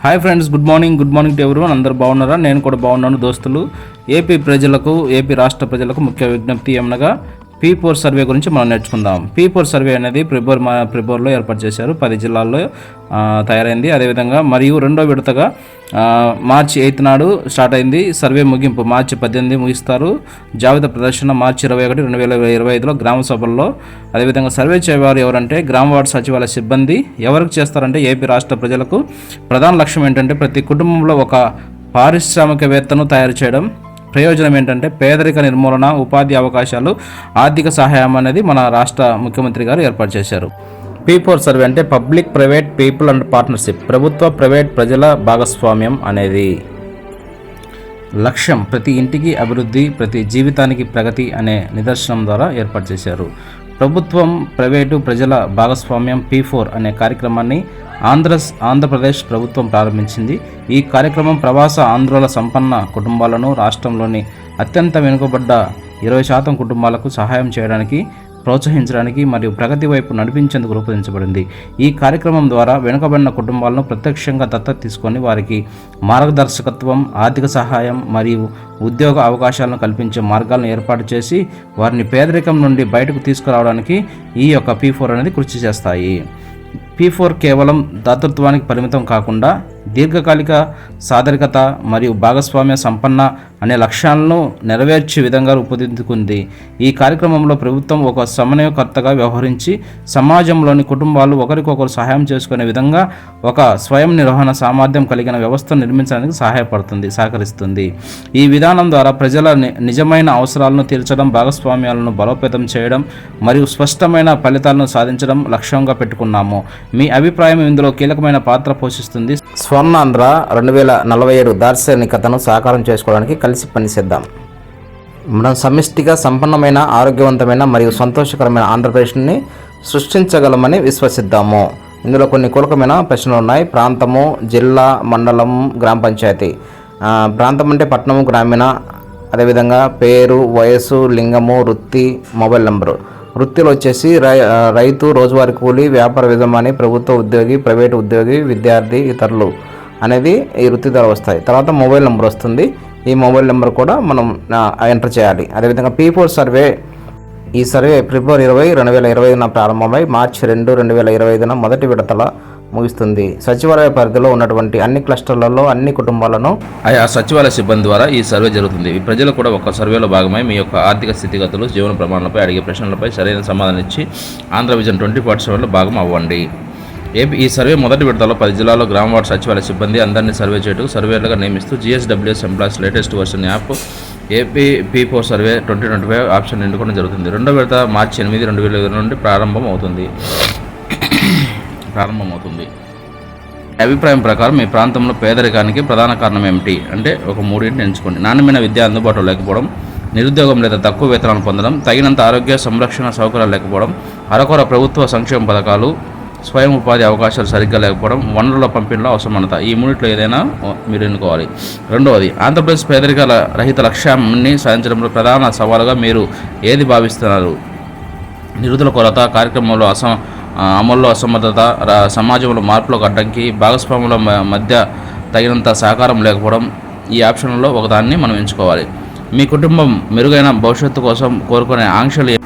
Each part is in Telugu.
Hi friends good morning good morning to ఎవరు అందరూ బాగున్నారా? నేను కూడా బాగున్నాను దోస్తులు. ఏపీ ప్రజలకు ఏపీ రాష్ట్ర ప్రజలకు ముఖ్య విజ్ఞప్తి ఏమనగా పీ ఫోర్ సర్వే గురించి మనం నేర్చుకుందాం. పీ ఫోర్ సర్వే అనేది ప్రిబోర్ ప్రిబోర్లో ఏర్పాటు చేశారు. పది జిల్లాల్లో తయారైంది. అదేవిధంగా మరియు రెండో విడతగా మార్చి ఎయిత్ నాడు స్టార్ట్ అయింది. సర్వే ముగింపు మార్చి పద్దెనిమిది ముగిస్తారు. జాబితా ప్రదర్శన మార్చి ఇరవై ఒకటి రెండు వేల ఇరవై ఐదులో గ్రామ సభల్లో. అదేవిధంగా సర్వే చేయవారు ఎవరంటే గ్రామ వార్డు సచివాలయ సిబ్బంది. ఎవరికి చేస్తారంటే ఏపీ రాష్ట్ర ప్రజలకు. ప్రధాన లక్ష్యం ఏంటంటే ప్రతి కుటుంబంలో ఒక పారిశ్రామికవేత్తను తయారు చేయడం. ప్రయోజనం ఏంటంటే పేదరిక నిర్మూలన ఉపాధి అవకాశాలు ఆర్థిక సహాయం అనేది మన రాష్ట్ర ముఖ్యమంత్రి గారు ఏర్పాటు చేశారు. పీపుల్ సర్వే అంటే public private people and partnership ప్రభుత్వ ప్రైవేట్ ప్రజల భాగస్వామ్యం అనేది. లక్ష్యం ప్రతి ఇంటికి అభివృద్ధి ప్రతి జీవితానికి ప్రగతి అనే నిదర్శనం ద్వారా ఏర్పాటు చేశారు. ప్రభుత్వం ప్రైవేటు ప్రజల భాగస్వామ్యం పీ ఫోర్ అనే కార్యక్రమాన్ని ఆంధ్ర ఆంధ్రప్రదేశ్ ప్రభుత్వం ప్రారంభించింది. ఈ కార్యక్రమం ప్రవాస ఆంధ్రుల సంపన్న కుటుంబాలను రాష్ట్రంలోని అత్యంత వెనుకబడ్డ ఇరవై శాతం కుటుంబాలకు సహాయం చేయడానికి ప్రోత్సహించడానికి మరియు ప్రగతి వైపు నడిపించేందుకు రూపొందించబడింది. ఈ కార్యక్రమం ద్వారా వెనుకబడిన కుటుంబాలను ప్రత్యక్షంగా దత్తత తీసుకొని వారికి మార్గదర్శకత్వం ఆర్థిక సహాయం మరియు ఉద్యోగ అవకాశాలను కల్పించే మార్గాలను ఏర్పాటు చేసి వారిని పేదరికం నుండి బయటకు తీసుకురావడానికి ఈ యొక్క పీ ఫోర్ అనేది కృషి చేస్తాయి. పీ ఫోర్ కేవలం దాతృత్వానికి పరిమితం కాకుండా దీర్ఘకాలిక సాదరికత మరియు భాగస్వామ్య సంపన్న అనే లక్ష్యాలను నెరవేర్చే విధంగా రూపుదిద్దుకుంది. ఈ కార్యక్రమంలో ప్రభుత్వం ఒక సమన్వయకర్తగా వ్యవహరించి సమాజంలోని కుటుంబాలు ఒకరికొకరు సహాయం చేసుకునే విధంగా ఒక స్వయం నిర్వహణ సామర్థ్యం కలిగిన వ్యవస్థను నిర్మించడానికి సహాయపడుతుంది సహకరిస్తుంది. ఈ విధానం ద్వారా ప్రజల నిజమైన అవసరాలను తీర్చడం భాగస్వామ్యాలను బలోపేతం చేయడం మరియు స్పష్టమైన ఫలితాలను సాధించడం లక్ష్యంగా పెట్టుకున్నాము. మీ అభిప్రాయం ఇందులో కీలకమైన పాత్ర పోషిస్తుంది. స్వర్ణాంధ్ర రెండు వేల నలభై ఏడు దార్శనికతను సాకారం చేసుకోవడానికి కలిసి పనిచేద్దాం. మనం సమిష్టిగా సంపన్నమైన ఆరోగ్యవంతమైన మరియు సంతోషకరమైన ఆంధ్రప్రదేశ్ని సృష్టించగలమని విశ్వసిద్దాము. ఇందులో కొన్ని కీలకమైన ప్రశ్నలు ఉన్నాయి. ప్రాంతము జిల్లా మండలం గ్రామ పంచాయతీ. ప్రాంతం అంటే పట్టణము గ్రామీణ. అదేవిధంగా పేరు వయసు లింగము వృత్తి మొబైల్ నంబరు. వృత్తిలో వచ్చేసి రై రైతు రోజువారీ కూలి వ్యాపార యజమాని ప్రభుత్వ ఉద్యోగి ప్రైవేటు ఉద్యోగి విద్యార్థి ఇతరులు అనేది ఈ వృత్తి ద్వారా వస్తాయి. తర్వాత మొబైల్ నెంబర్ వస్తుంది. ఈ మొబైల్ నెంబర్ కూడా మనం ఎంటర్ చేయాలి. అదేవిధంగా పీ ఫోర్ సర్వే ఈ సర్వే ఫిబ్రవరి ఇరవై రెండు వేల ఇరవై ఐదున ప్రారంభమై మార్చి రెండు రెండు వేల ఇరవై ఐదున మొదటి విడతల ముగిస్తుంది. సచివాలయ పరిధిలో ఉన్నటువంటి అన్ని క్లస్టర్లలో అన్ని కుటుంబాలను ఆయా సచివాలయ సిబ్బంది ద్వారా ఈ సర్వే జరుగుతుంది. ఈ ప్రజలు కూడా ఒక సర్వేలో భాగమై మీ యొక్క ఆర్థిక స్థితిగతులు జీవన ప్రమాణాలపై అడిగే ప్రశ్నలపై సరైన సమాధానం ఇచ్చి ఆంధ్ర విజన్ ట్వంటీ ఫార్టీ సెవెన్లో భాగం అవ్వండి. ఏపీ ఈ సర్వే మొదటి విడతలో పది జిల్లాల్లో గ్రామ వార్డు సచివాలయ సిబ్బంది అందరినీ సర్వే చేయటకు సర్వేలుగా నియమిస్తూ GSWS employees latest version app AP P four survey twenty twenty five option ఎన్నుకోవడం జరుగుతుంది. రెండో విడత మార్చి ఎనిమిది రెండు వేల ఇరవై నుండి ప్రారంభం అవుతుంది ప్రారంభమవుతుంది అభిప్రాయం ప్రకారం మీ ప్రాంతంలో పేదరికానికి ప్రధాన కారణం ఏమిటి? అంటే ఒక మూడింటిని ఎంచుకోండి. నాణ్యమైన విద్య అందుబాటులో లేకపోవడం నిరుద్యోగం లేదా తక్కువ వేతనాలు పొందడం తగినంత ఆరోగ్య సంరక్షణ సౌకర్యాలు లేకపోవడం అరకొర ప్రభుత్వ సంక్షేమ పథకాలు స్వయం ఉపాధి అవకాశాలు సరిగ్గా లేకపోవడం వనరుల పంపిణీలో అవసరమన్నత. ఈ మూడిట్లో ఏదైనా మీరు ఎన్నుకోవాలి. రెండవది ఆంధ్రప్రదేశ్ పేదరిక రహిత లక్ష్యాన్ని సాధించడంలో ప్రధాన సవాలుగా మీరు ఏది భావిస్తున్నారు? నిరుదుల కొరత కార్యక్రమంలో అసమ అమల్లో అసమర్థత సమాజంలో మార్పులకు అడ్డంకి భాగస్వాముల మ- మధ్య తగినంత సహకారం లేకపోవడం ఈ ఆప్షన్లలో ఒకదాన్ని మనం ఎంచుకోవాలి. మీ కుటుంబం మెరుగైన భవిష్యత్తు కోసం కోరుకునే ఆంక్షలు ఏ-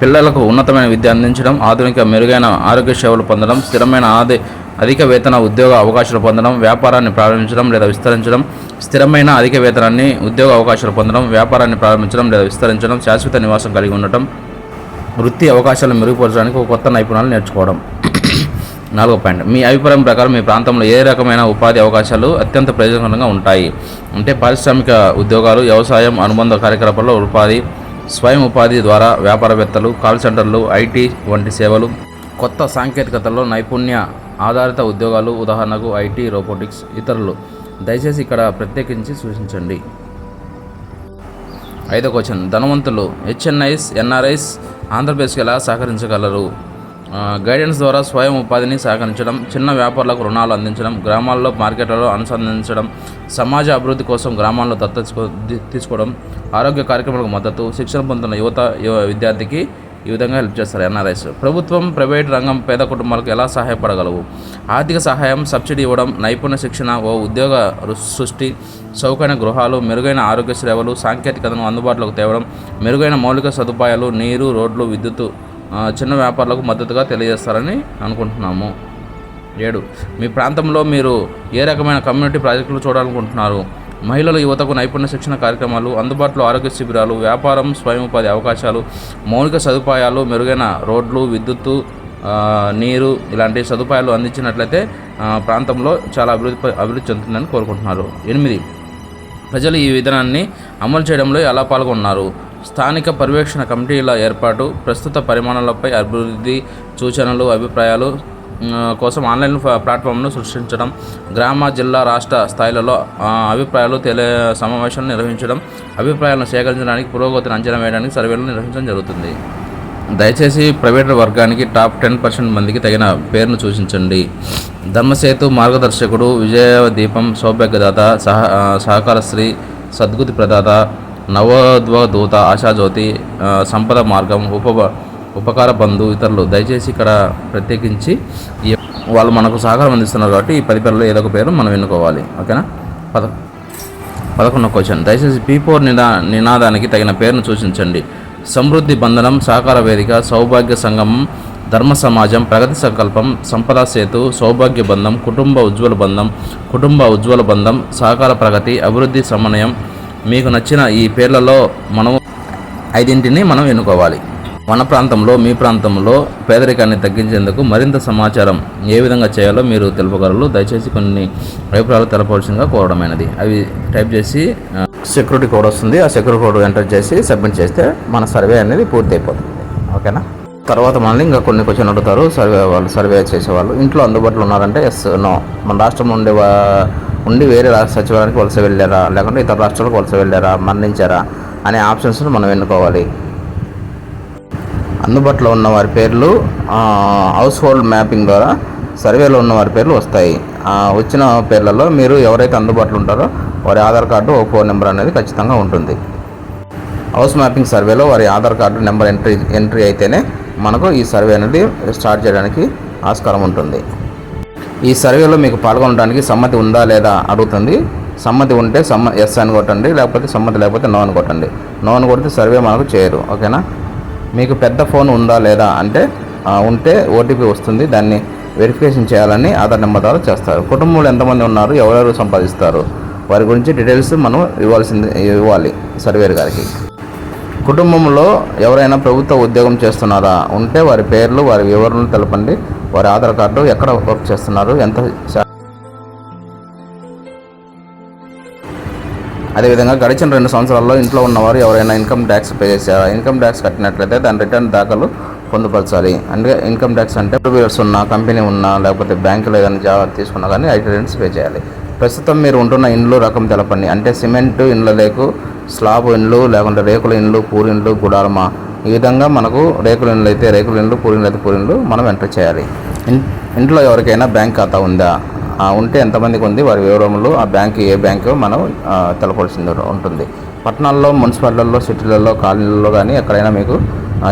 పిల్లలకు ఉన్నతమైన విద్య అందించడం ఆధునిక మెరుగైన ఆరోగ్య సేవలు పొందడం స్థిరమైన ఆది అధిక వేతన ఉద్యోగ అవకాశాలు పొందడం వ్యాపారాన్ని ప్రారంభించడం లేదా విస్తరించడం స్థిరమైన అధిక వేతనాన్ని ఉద్యోగ అవకాశాలు పొందడం వ్యాపారాన్ని ప్రారంభించడం లేదా విస్తరించడం శాశ్వత నివాసం కలిగి ఉండటం వృత్తి అవకాశాలను మెరుగుపరచడానికి ఒక కొత్త నైపుణ్యాలు నేర్చుకోవడం. నాలుగో పాయింట్. మీ అభిప్రాయం ప్రకారం మీ ప్రాంతంలో ఏ రకమైన ఉపాధి అవకాశాలు అత్యంత ప్రయోజనకరంగా ఉంటాయి? అంటే పారిశ్రామిక ఉద్యోగాలు వ్యవసాయం అనుబంధ కార్యకలాపాల్లో ఉపాధి స్వయం ఉపాధి ద్వారా వ్యాపారవేత్తలు కాల్ సెంటర్లు ఐటీ వంటి సేవలు కొత్త సాంకేతికతలో నైపుణ్య ఆధారిత ఉద్యోగాలు ఉదాహరణకు ఐటీ రోబోటిక్స్ ఇతరులు. దయచేసి ఇక్కడ ప్రత్యేకించి సూచించండి. ఐదో క్వశ్చన్. ధనవంతులు హెచ్ఎన్ఐస్ ఎన్ఆర్ఐస్ ఆంధ్రప్రదేశ్కి ఎలా సహకరించగలరు? గైడెన్స్ ద్వారా స్వయం ఉపాధిని సహకరించడం చిన్న వ్యాపారులకు రుణాలు అందించడం గ్రామాల్లో మార్కెట్లలో అనుసంధానించడం సమాజ అభివృద్ధి కోసం గ్రామాల్లో దత్త తీసుకోవడం ఆరోగ్య కార్యక్రమాలకు మద్దతు శిక్షణ పొందుతున్న యువత యువ విద్యార్థికి ఈ విధంగా హెల్ప్ చేస్తారు ఎన్ఆర్ఐస్. ప్రభుత్వం ప్రైవేట్ రంగం పేద కుటుంబాలకు ఎలా సహాయపడగలవు? ఆర్థిక సహాయం సబ్సిడీ ఇవ్వడం నైపుణ్య శిక్షణ ఓ ఉద్యోగ సృష్టి చౌకైన గృహాలు మెరుగైన ఆరోగ్య సేవలు సాంకేతికతను అందుబాటులోకి తేవడం మెరుగైన మౌలిక సదుపాయాలు నీరు రోడ్లు విద్యుత్ చిన్న వ్యాపారులకు మద్దతుగా తెలియజేస్తారని అనుకుంటున్నాము. ఏడు మీ ప్రాంతంలో మీరు ఏ రకమైన కమ్యూనిటీ ప్రాజెక్టులు చూడాలనుకుంటున్నారు? మహిళలు యువతకు నైపుణ్య శిక్షణ కార్యక్రమాలు అందుబాటులో ఆరోగ్య శిబిరాలు వ్యాపారం స్వయం ఉపాధి అవకాశాలు మౌలిక సదుపాయాలు మెరుగైన రోడ్లు విద్యుత్తు నీరు ఇలాంటి సదుపాయాలు అందించినట్లయితే ప్రాంతంలో చాలా అభివృద్ధి అభివృద్ధి చెందుతుందని కోరుకుంటున్నారు. ఎనిమిది ప్రజలు ఈ విధానాన్ని అమలు చేయడంలో ఎలా పాల్గొన్నారు? స్థానిక పర్యవేక్షణ కమిటీల ఏర్పాటు ప్రస్తుత పరిమాణాలపై అభివృద్ధి సూచనలు అభిప్రాయాలు కోసం ఆన్లైన్ ప్లాట్ఫామ్ను సృష్టించడం గ్రామ జిల్లా రాష్ట్ర స్థాయిలలో అభిప్రాయాలు తెలియ సమావేశాలు నిర్వహించడం అభిప్రాయాలను సేకరించడానికి పురోగతిని అంచనా వేయడానికి సర్వేలు నిర్వహించడం జరుగుతుంది. దయచేసి ప్రైవేట్ వర్గానికి టాప్ టెన్ పర్సెంట్ మందికి తగిన పేరును సూచించండి. ధర్మసేతు మార్గదర్శకుడు విజయ దీపం సౌభాగ్యదాత సహ సహకారశ్రీ సద్గుతి ప్రదాత నవోద్వదూత ఆశాజ్యోతి సంపద మార్గం ఉప ఉపకార బంధు ఇతరులు దయచేసి ఇక్కడ ప్రత్యేకించి వాళ్ళు మనకు సహకారం అందిస్తున్నారు కాబట్టి ఈ పది పేర్లలో ఏదో ఒక పేరు మనం ఎన్నుకోవాలి. ఓకేనా? పద పదకొండవ క్వశ్చన్. దయచేసి పీ ఫోర్ నినా నినాదానికి తగిన పేరును సూచించండి. సమృద్ధి బంధనం సహకార వేదిక సౌభాగ్య సంగమం ధర్మ సమాజం ప్రగతి సంకల్పం సంపద సేతు సౌభాగ్య బంధం కుటుంబ ఉజ్వల బంధం కుటుంబ ఉజ్వల బంధం సహకార ప్రగతి అభివృద్ధి సమన్వయం మీకు నచ్చిన ఈ పేర్లలో మనము ఐదింటిని మనం ఎన్నుకోవాలి. మన ప్రాంతంలో మీ ప్రాంతంలో పేదరికాన్ని తగ్గించేందుకు మరింత సమాచారం ఏ విధంగా చేయాలో మీరు తెలుపగలరు. దయచేసి కొన్ని అభిప్రాయాలు తెలపవలసిందిగా కోరడమైనది. అవి టైప్ చేసి సెక్యూరిటీ కోడ్ వస్తుంది. ఆ సెక్యూరిటీ కోడ్ ఎంటర్ చేసి సబ్మిట్ చేస్తే మన సర్వే అనేది పూర్తి అయిపోతుంది ఓకేనా? తర్వాత మనల్ని ఇంకా కొన్ని క్వశ్చన్ అడుగుతారు. సర్వే వాళ్ళు సర్వే చేసేవాళ్ళు. ఇంట్లో అందుబాటులో ఉన్నారంటే ఎస్ నో మన రాష్ట్రం ఉండే వా- ఉండి వేరే రాష్ట్ర సచివాలయానికి వలస వెళ్ళారా? లేకుంటే ఇతర రాష్ట్రాలకు వలస వెళ్ళారా? మరణించారా? అనే ఆప్షన్స్ను మనం ఎన్నుకోవాలి. అందుబాటులో ఉన్న వారి పేర్లు హౌస్ హోల్డ్ మ్యాపింగ్ ద్వారా సర్వేలో ఉన్న వారి పేర్లు వస్తాయి. వచ్చిన పేర్లలో మీరు ఎవరైతే అందుబాటులో ఉంటారో వారి ఆధార్ కార్డు ఓ ఫోన్ నెంబర్ అనేది ఖచ్చితంగా ఉంటుంది. హౌస్ మ్యాపింగ్ సర్వేలో వారి Aadhaar card number entry entry అయితేనే మనకు ఈ సర్వే అనేది స్టార్ట్ చేయడానికి ఆస్కారం ఉంటుంది. ఈ సర్వేలో మీకు పాల్గొనడానికి సమ్మతి ఉందా లేదా అడుగుతుంది. సమ్మతి ఉంటే సమ్మ ఎస్ అని కొట్టండి లేకపోతే సమ్మతి లేకపోతే నో అని కొట్టండి. నో అని కొడితే సర్వే మనకు చేయరు ఓకేనా? మీకు పెద్ద ఫోన్ ఉందా లేదా అంటే ఉంటే ఓటీపీ వస్తుంది దాన్ని వెరిఫికేషన్ చేయాలని ఆధార్ నెంబర్ ద్వారా చేస్తారు. కుటుంబంలో ఎంతమంది ఉన్నారు ఎవరెవరు సంపాదిస్తారు వారి గురించి డీటెయిల్స్ మనం ఇవ్వాల్సింది ఇవ్వాలి సర్వేర్ గారికి. కుటుంబంలో ఎవరైనా ప్రభుత్వ ఉద్యోగం చేస్తున్నారా? ఉంటే వారి పేర్లు వారి వివరణలు తెలపండి. వారి ఆధార్ కార్డు ఎక్కడ వర్క్ చేస్తున్నారు? ఎంత అదేవిధంగా గడిచిన రెండు సంవత్సరాల్లో ఇంట్లో ఉన్నవారు ఎవరైనా ఇన్కమ్ ట్యాక్స్ పే చేశారా? ఇన్కమ్ ట్యాక్స్ కట్టినట్లయితే దాని రిటర్న్ దాఖలు పొందుపరచాలి. అంటే ఇన్కమ్ ట్యాక్స్ అంటే బిల్స్ ఉన్న కంపెనీ ఉన్నా లేకపోతే బ్యాంకులో ఏదైనా జాబ్ తీసుకున్నా కానీ ఐటీ రిటర్న్స్ పే చేయాలి. ప్రస్తుతం మీరు ఉంటున్న ఇండ్లు రకం తెలపండి. అంటే సిమెంట్ ఇండ్ల లేకు స్లాబ్ ఇండ్లు లేకుంటే రేకుల ఇండ్లు పూరి ఇండ్లు గుడారమా? ఈ విధంగా మనకు రేకుల ఇండ్లు అయితే రేకుల ఇండ్లు పూరి ఇండ్లు అయితే పూరి ఇండ్లు మనం ఎంటర్ చేయాలి. ఇంట్లో ఎవరికైనా బ్యాంక్ ఖాతా ఉందా? ఆ, ఉంటే ఎంతమందికి ఉంది? వారి వివరములు ఆ బ్యాంక్ ఏ బ్యాంకు మనం తెలపాల్సింది ఉంటుంది. పట్టణాల్లో మున్సిపాలిటీల్లో సిటీలలో కాలనీలలో కానీ ఎక్కడైనా మీకు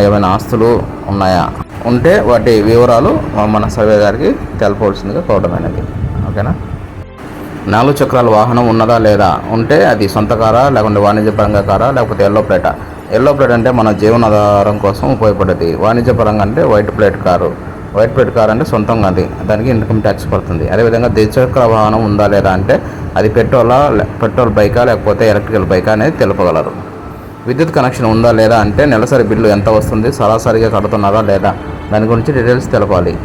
ఏమైనా ఆస్తులు ఉన్నాయా? ఉంటే వాటి వివరాలు మన సర్వే గారికి తెలపవలసిందిగా కోవడమైనది ఓకేనా? నాలుగు చక్రాల వాహనం ఉన్నదా లేదా? ఉంటే అది సొంత కారా లేకుంటే వాణిజ్యపరంగా కారా లేకపోతే ఎల్లో ప్లేటా ఎల్లో ప్లేట్ అంటే మన జీవనాధారం కోసం ఉపయోగపడేది. వాణిజ్యపరంగా అంటే white plate car. White plate car అంటే సొంతంగా అది దానికి ఇన్కమ్ ట్యాక్స్ పడుతుంది. అదేవిధంగా ద్విచక్ర వాహనం ఉందా లేదా అంటే అది పెట్రోలా పెట్రోల్ బైకా లేకపోతే ఎలక్ట్రికల్ బైకా అనేది తెలుపగలరు. విద్యుత్ కనెక్షన్ ఉందా లేదా అంటే నెలసరి బిల్లు ఎంత వస్తుంది సరాసరిగా కడుతున్నారా లేదా? దాని గురించి డీటెయిల్స్ తెలపాలి.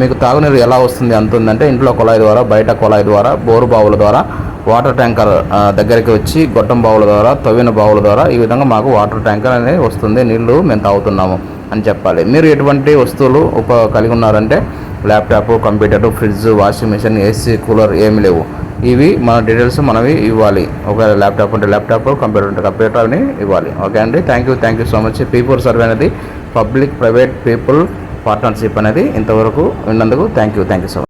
మీకు తాగునీరు ఎలా వస్తుంది అంటుందంటే ఇంట్లో కుళాయి ద్వారా బయట కుళాయి ద్వారా బోరు బావుల ద్వారా వాటర్ ట్యాంకర్ దగ్గరికి వచ్చి గొట్టం బావుల ద్వారా తవ్విన బావుల ద్వారా ఈ విధంగా మాకు వాటర్ ట్యాంకర్ అనేది వస్తుంది నీళ్ళు మేము తాగుతున్నాము అని చెప్పాలి. మీరు ఎటువంటి వస్తువులు ఉప కలిగి ఉన్నారంటే laptop computer fridge washing machine AC cooler ఏమి లేవు. ఇవి మన డీటెయిల్స్ మనవి ఇవ్వాలి. ఒకవేళ ల్యాప్టాప్ ఉంటే ల్యాప్టాప్ కంప్యూటర్ ఉంటే కంప్యూటర్ అని ఇవ్వాలి. ఓకే అండి? Thank you thank you so much. People survey అనేది పబ్లిక్ ప్రైవేట్ పీపుల్ పార్ట్నర్షిప్ అనేది ఇంతవరకు విన్నందుకు thank you thank you so much